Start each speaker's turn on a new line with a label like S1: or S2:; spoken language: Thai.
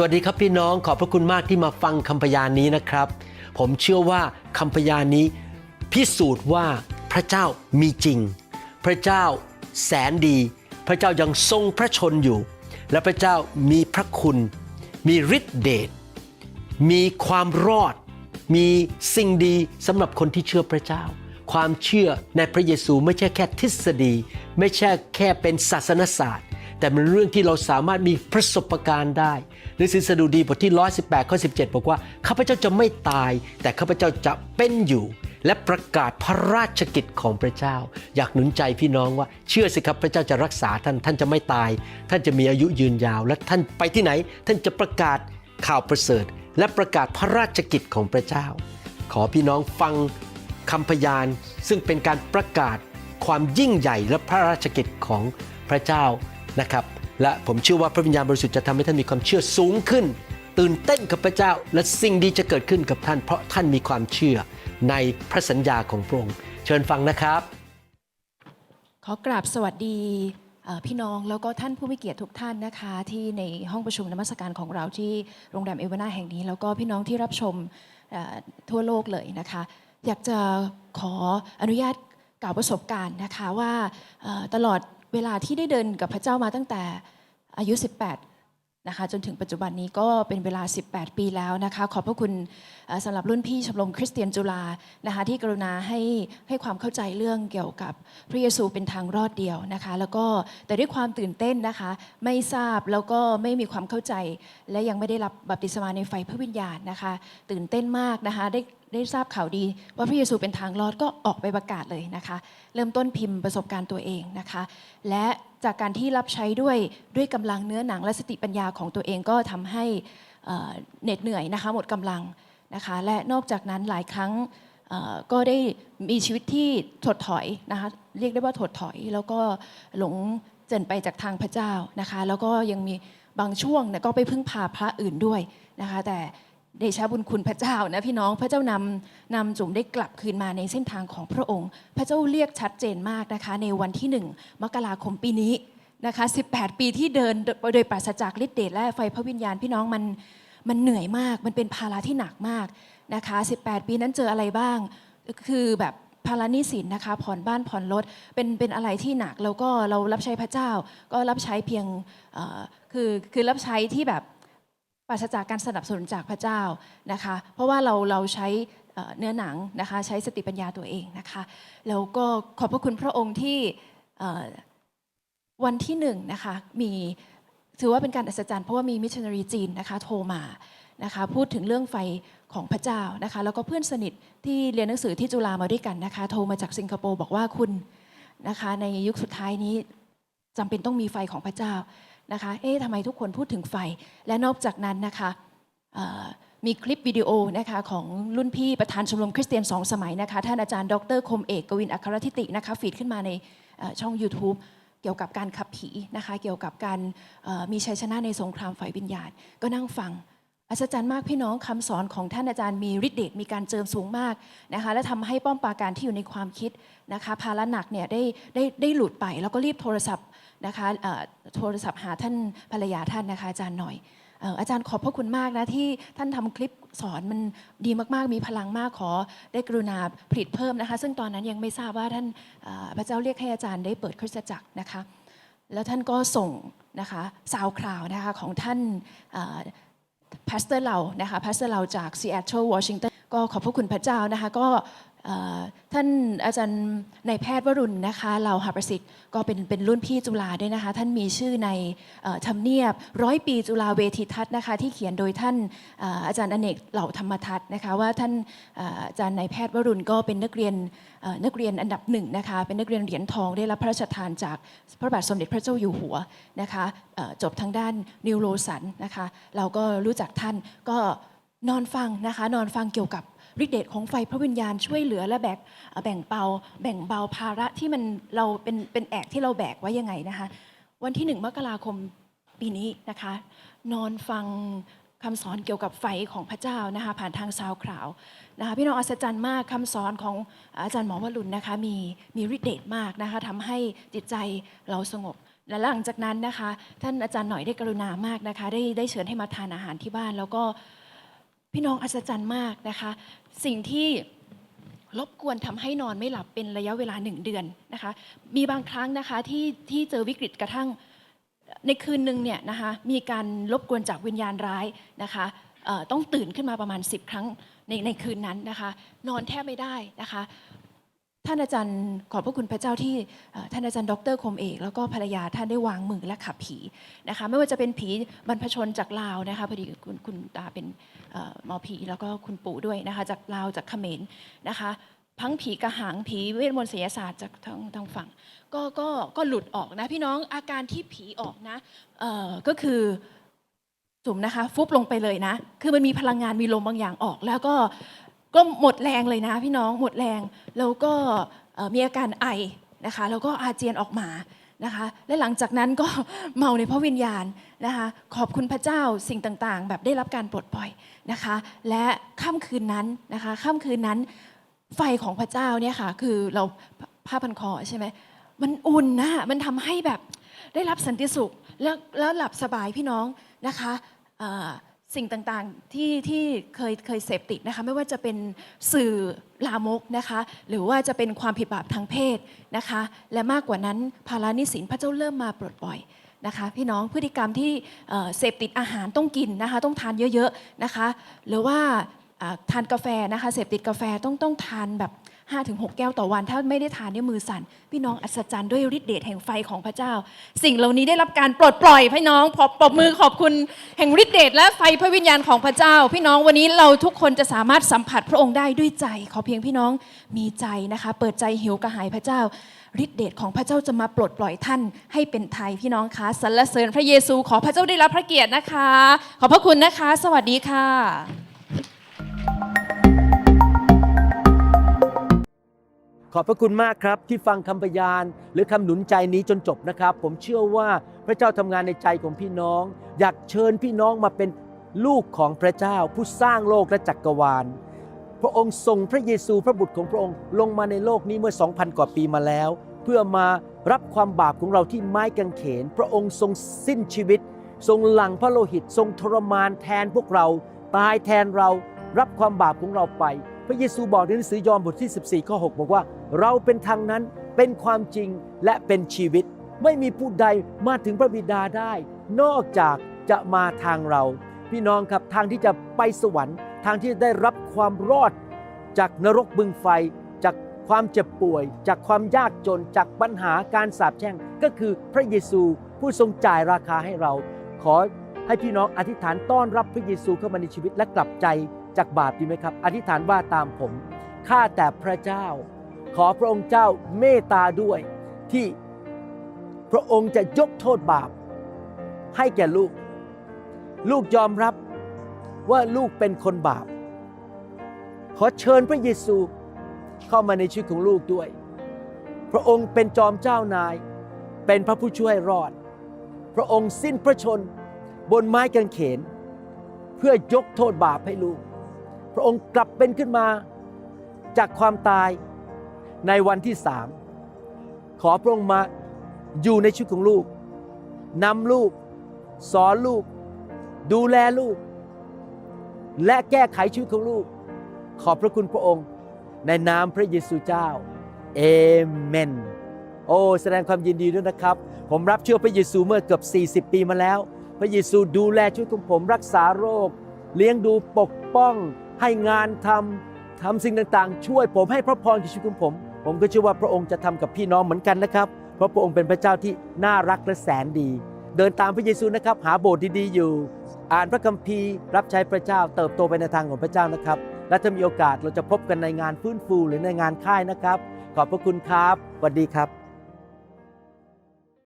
S1: สวัสดีครับพี่น้องขอบพระคุณมากที่มาฟังคำพยานนี้นะครับ ผมเชื่อว่าคำพยานนี้ พิสูจน์ว่าพระเจ้ามีจริง พระเจ้าแสนดี พระเจ้ายังทรงพระชนอยู่ และพระเจ้ามีพระคุณ มีฤทธิเดชมีความรอด มีสิ่งดีสำหรับคนที่เชื่อพระเจ้า ความเชื่อในพระเยซูไม่ใช่แค่ทฤษฎี ไม่ใช่แค่เป็นศาสนศาสตร์ แต่เป็นเรื่องที่เราสามารถมีประสบการณ์ได้หนังสือสดุดีบทที่ 118 ข้อ 17 บอกว่าข้าพเจ้าจะไม่ตาย แต่ข้าพเจ้าจะเป็นอยู่ และประกาศพระราชกิจของพระเจ้า อยากหนุนใจพี่น้องว่าเชื่อสิครับพระเจ้าจะรักษาท่านท่านจะไม่ตาย ท่านจะมีอายุยืนยาว และท่านไปที่ไหน ท่านจะประกาศข่าวประเสริฐ และประกาศพระราชกิจของพระเจ้า ขอพี่น้องฟังคำพยานซึ่งเป็นการประกาศความยิ่งใหญ่และพระราชกิจของพระเจ้า นะครับและผมเชื่อว่าพระวิญญาณบริสุทธิ์จะทำให้ท่านมีความเชื่อสูงขึ้น ตื่นเต้นกับพระเจ้าและสิ่งดีจะเกิดขึ้นกับท่าน เพราะท่านมีความเชื่อในพระสัญญาของพระองค์เชิญฟังนะครับ
S2: ขอกราบสวัสดีพี่น้องแล้วก็ท่านผู้มีเกียรติทุกท่านนะคะ ที่ในห้องประชุมนมัสการของเราที่โรงแรมเอเวนาแห่งนี้ แล้วก็พี่น้องที่รับชมทั่วโลกเลยนะคะ อยากจะขออนุญาตกล่าวประสบการณ์นะคะว่าตลอด เวลาที่ได้เดินกับพระเจ้ามาตั้งแต่อายุ 18นะคะจนถึงปัจจุบันนี้ก็เป็นเวลา 18 ปีแล้วนะคะขอบพระคุณสำหรับรุ่นพี่ชมรมคริสเตียนจุฬานะคะที่กรุณาให้ให้ความเข้าใจเรื่องเกี่ยวกับพระเยซูเป็นทางรอดเดียวนะคะแล้วก็แต่ด้วยความตื่นเต้นนะคะไม่ทราบแล้วก็ไม่มีความเข้าใจ และยังไม่ได้รับบัพติศมาในไฟพระวิญญาณนะคะตื่นเต้นมากนะคะได้ ได้ทราบข่าวดี ว่าพระเยซูเป็นทางรอดก็ออกไปประกาศเลยนะคะ เริ่มต้นพิมพ์ประสบการณ์ตัวเองนะคะ และจากการที่รับใช้ด้วยด้วยกำลังเนื้อหนังและสติปัญญาของตัวเองก็ทำให้เหน็ดเหนื่อยนะคะหมดกำลังนะคะ และนอกจากนั้นหลายครั้งก็ได้มีชีวิตที่ถดถอยนะคะเรียกได้ว่าถดถอย แล้วก็หลงเจริญไปจากทางพระเจ้านะคะ แล้วก็ยังมีบางช่วงก็ไปพึ่งพาพระอื่นด้วยนะคะ แต่ เดชะบุญคุณพระเจ้านะพี่น้องพระเจ้านำนำจุ๋มได้กลับคืนมาในเส้นทางของพระองค์ พระเจ้าเรียกชัดเจนมากนะคะ ในวันที่หนึ่งมกราคมปีนี้นะคะ 18 ปีที่เดินโดยปราศจากฤทธิ์เดชและไฟพระวิญญาณพี่น้องมันมันเหนื่อยมาก มันเป็นภาระที่หนักมากนะคะ 18 ปีนั้นเจออะไรบ้าง คือแบบภาระนี้สินนะคะ ผ่อนบ้านผ่อนรถ เป็นเป็นอะไรที่หนักแล้วก็เรารับใช้พระเจ้า ก็รับใช้เพียงคือคือรับใช้ที่แบบ ปราศจากการสนับสนุนจากพระเจ้านะคะ เพราะว่าเราเราใช้เนื้อหนังนะคะใช้สติปัญญาตัวเองนะคะแล้วก็ขอบพระคุณพระองค์ที่วันที่หนึ่งนะคะมีถือว่าเป็นการอัศจรรย์เพราะว่ามีมิชชันนารีจีนนะคะโทรมานะคะพูดถึงเรื่องไฟของพระเจ้านะคะแล้วก็เพื่อนสนิทที่เรียนหนังสือที่จุฬามาด้วยกันนะคะโทรมาจากสิงคโปร์บอกว่าคุณนะคะในยุคสุดท้ายนี้จำเป็นต้องมีไฟของพระเจ้า นะคะ เอ๊ะทำไมทุกคนพูดถึงไฟ และนอกจากนั้นนะคะมีคลิปวิดีโอนะคะของรุ่นพี่ประธานชมรมคริสเตียนสองสมัยนะคะ ท่านอาจารย์ดรคมเอกกวินอัครทิตินะคะฟีดขึ้นมาในช่อง YouTube เกี่ยวกับการขับผีนะคะ เกี่ยวกับการมีชัยชนะในสงครามฝ่ายวิญญาณ ก็นั่งฟัง อัศจรรย์มากพี่น้องคำสอนของท่านอาจารย์มีฤทธิ์เดชมีการเจิมสูงมากนะคะและทำให้ป้อมปราการที่อยู่ในความคิดนะคะภาระหนักเนี่ยได้ได้ได้หลุดไป แล้วก็รีบโทรศัพท์นะคะโทรศัพท์หาท่านภรรยาท่านนะคะอาจารย์หน่อยอาจารย์ขอบพระคุณมากนะที่ท่านทำคลิปสอนมันดีมากๆ มีพลังมากขอได้กรุณาผลิตเพิ่มนะคะ ซึ่งตอนนั้นยังไม่ทราบว่าท่านพระเจ้าเรียกให้อาจารย์ได้เปิดคริสตจักรนะคะ แล้วท่านก็ส่งนะคะซาวคลาวนะคะของท่าน พาสเตอร์เรานะคะพาสเตอร์เราจากซีแอตเทิลวอชิงตันก็ขอบพระคุณพระเจ้านะคะก็ ท่านอาจารย์นายแพทย์วรุณนะคะเราหาประสิทธิ์ก็เป็นเป็นรุ่นพี่จุฬาด้วยนะคะ ท่านมีชื่อในทำเนียบร้อยปีจุฬาเวทีทัศน์นะคะ ที่เขียนโดยท่านอาจารย์อเนกเหล่าธรรมทัศน์นะคะ ว่าท่านอาจารย์นายแพทย์วรุณก็เป็นนักเรียนนักเรียนอันดับหนึ่งนะคะ เป็นนักเรียนเหรียญทองได้รับพระราชทานจากพระบาทสมเด็จพระเจ้าอยู่หัวนะคะจบทางด้านนิวโรสันนะคะ เราก็รู้จักท่านก็นอนฟังนะคะ นอนฟังเกี่ยวกับ ฤทธิเดชของไฟพระวิญญาณช่วยเหลือและแบกเอ่อแบ่งเบาแบ่งเบาภาระที่มันเราเป็นเป็นแอกที่เราแบกไว้ยังไงนะคะ วันที่หนึ่งมกราคมปีนี้นะคะ นอนฟังคำสอนเกี่ยวกับไฟของพระเจ้านะคะผ่านทางซาวคลาวนะคะพี่น้องอัศจรรย์มากคำสอนของอาจารย์หมอวรุณนะคะมีมีฤทธิ์เดชมากนะคะทำให้จิตใจเราสงบและหลังจากนั้นนะคะ ท่านอาจารย์หน่อยได้กรุณามากนะคะ ได้ได้เชิญให้มาทานอาหารที่บ้าน แล้วก็ พี่น้องอัศจรรย์มากนะคะ สิ่งที่รบกวนทำให้นอนไม่หลับเป็นระยะเวลาหนึ่งเดือนนะคะ มีบางครั้งนะคะที่ที่เจอวิกฤตกระทั่งในคืนหนึ่งเนี่ยนะคะมีการรบกวนจากวิญญาณร้ายนะคะต้องตื่นขึ้นมาประมาณ 10 ครั้งในในคืนนั้นนะคะ นอนแทบไม่ได้นะคะ ท่านอาจารย์ขอบพระคุณพระเจ้าที่ท่านอาจารย์ดรคมเอก แล้วก็ภรรยาท่านได้วางมือและขับผีนะคะไม่ว่าจะเป็นผีบรรพชนจากลาวนะคะพอดีคุณคุณตาเป็นหมอผีแล้วก็คุณปู่ด้วยนะคะจากลาวจากเขมรนะคะพังผีกระหังผีเวทมนต์ศิลศาสตร์จากทางทางฝั่งก็ก็ก็หลุดออกนะพี่น้องอาการที่ผีออกนะก็คือจุ่มนะคะฟุบลงไปเลยนะ คือมันมีพลังงานมีลมบางอย่างออก แล้วก็ ก็หมดแรงเลยนะพี่น้องหมดแรงแล้วก็มีอาการไอนะคะแล้วก็อาเจียนออกมานะคะและหลังจากนั้นก็เมาในพระวิญญาณนะคะขอบคุณพระเจ้าสิ่งต่างๆ แบบได้รับการปลดปล่อยนะคะและค่ำคืนนั้นนะคะค่ำคืนนั้นไฟของพระเจ้าเนี่ยค่ะคือเราผ้าพันคอใช่ไหมมันอุ่นนะมันทำให้แบบได้รับสันติสุขแล้วแล้วหลับสบายพี่น้องนะคะ สิ่งต่างๆที่ที่เคยเคยเสพติดนะคะไม่ว่าจะเป็นสื่อลามกนะคะหรือว่าจะเป็นความผิดบาปทางเพศนะคะและมากกว่านั้นภารานิสินพระเจ้าเริ่มมาปลดปล่อยนะคะพี่น้องพฤติกรรมที่เสพติดอาหารต้องกินนะคะต้องทานเยอะๆนะคะหรือว่าทานกาแฟนะคะเสพติดกาแฟต้องต้องทานแบบ 5-6 แก้วต่อวัน ถ้าไม่ได้ทานเนี่ยมือสั่นพี่น้องอัศจรรย์ด้วยฤทธิ์เดชแห่งไฟของพระเจ้า สิ่งเหล่านี้ได้รับการปลดปล่อยพี่น้องปรบปรบมือขอบคุณแห่งฤทธิ์เดชและไฟพระวิญญาณของพระเจ้า พี่น้องวันนี้เราทุกคนจะสามารถสัมผัสพระองค์ได้ด้วยใจ ขอเพียงพี่น้องมีใจนะคะ เปิดใจหิวกระหายพระเจ้าฤทธิเดชของพระเจ้าจะมาปลดปล่อยท่านให้เป็นไทยพี่น้องคะสรรเสริญพระเยซูขอพระเจ้าได้รับพระเกียรตินะคะ ขอบพระคุณนะคะ สวัสดีค่ะ
S1: ขอบพระคุณมากครับที่ฟังคำพยาน หรือคำหนุนใจนี้จนจบนะครับ ผมเชื่อว่าพระเจ้าทำงานในใจของพี่น้อง อยากเชิญพี่น้องมาเป็นลูกของพระเจ้า ผู้สร้างโลกและจักรวาล พระองค์ทรงพระเยซูพระบุตรของพระองค์ลงมาในโลกนี้เมื่อ 2,000 กว่าปีมาแล้ว เพื่อมารับความบาปของเราที่ไม้กางเขน พระองค์ทรงสิ้นชีวิต ทรงหลั่งพระโลหิต ทรงทรมานแทนพวกเรา ตายแทนเรารับความบาปของเราไป พระเยซูบอกในหนังสือยอห์นบทที่ 14 ข้อ 6 บอกว่า เราเป็นทางนั้นเป็นความจริงและเป็นชีวิต ไม่มีผู้ใดมาถึงพระบิดาได้ นอกจากจะมาทางเรา พี่น้องครับทางที่จะไปสวรรค์ ทางที่จะได้รับความรอด จากนรกบึงไฟ จากความเจ็บป่วย จากความยากจนจากปัญหาการสาปแช่งก็คือพระเยซูผู้ทรงจ่ายราคาให้เรา ขอให้พี่น้องอธิษฐานต้อนรับพระเยซูเข้ามาในชีวิตและกลับใจจากบาปดีไหมครับ อธิษฐานว่าตามผมข้าแต่พระเจ้า ขอพระองค์เจ้าเมตตาด้วยที่พระองค์จะยกโทษบาป ให้แก่ลูก ลูกยอมรับว่าลูกเป็นคนบาป ขอเชิญพระเยซูเข้ามาในชีวิตของลูกด้วย พระองค์เป็นจอมเจ้านาย เป็นพระผู้ช่วยรอด พระองค์สิ้นพระชนบนไม้กางเขน เพื่อยกโทษบาปให้ลูก พระองค์กลับเป็นขึ้นมาจากความตาย ในวันที่สามขอพระองค์มาอยู่ในชีวิตของลูกนำลูก สอนลูก ดูแลลูก และแก้ไขชีวิตของลูก ขอบพระคุณพระองค์ ในนามพระเยซูเจ้าเอเมนโอ้แสดงความยินดีด้วยนะครับ ผมรับเชื่อพระเยซูเมื่อเกือบ 40 ปีมาแล้ว พระเยซูดูแลชีวิตของผมรักษาโรค เลี้ยงดูปกป้อง ให้งานทำทำสิ่งต่างๆ ช่วยผมให้พระพรกับชีวิตของผม ผมก็เชื่อว่าพระองค์จะทำกับพี่น้องเหมือนกันนะครับ เพราะพระองค์เป็นพระเจ้าที่น่ารักและแสนดี เดินตามพระเยซูนะครับ หาโบสถ์ดีๆอยู่ อ่านพระคัมภีร์รับใช้พระเจ้าเติบโตไปในทางของพระเจ้านะครับ และถ้ามีโอกาสเราจะพบกันในงานฟื้นฟูหรือในงานค่ายนะครับ ขอบพระคุณครับสวัสดีครับ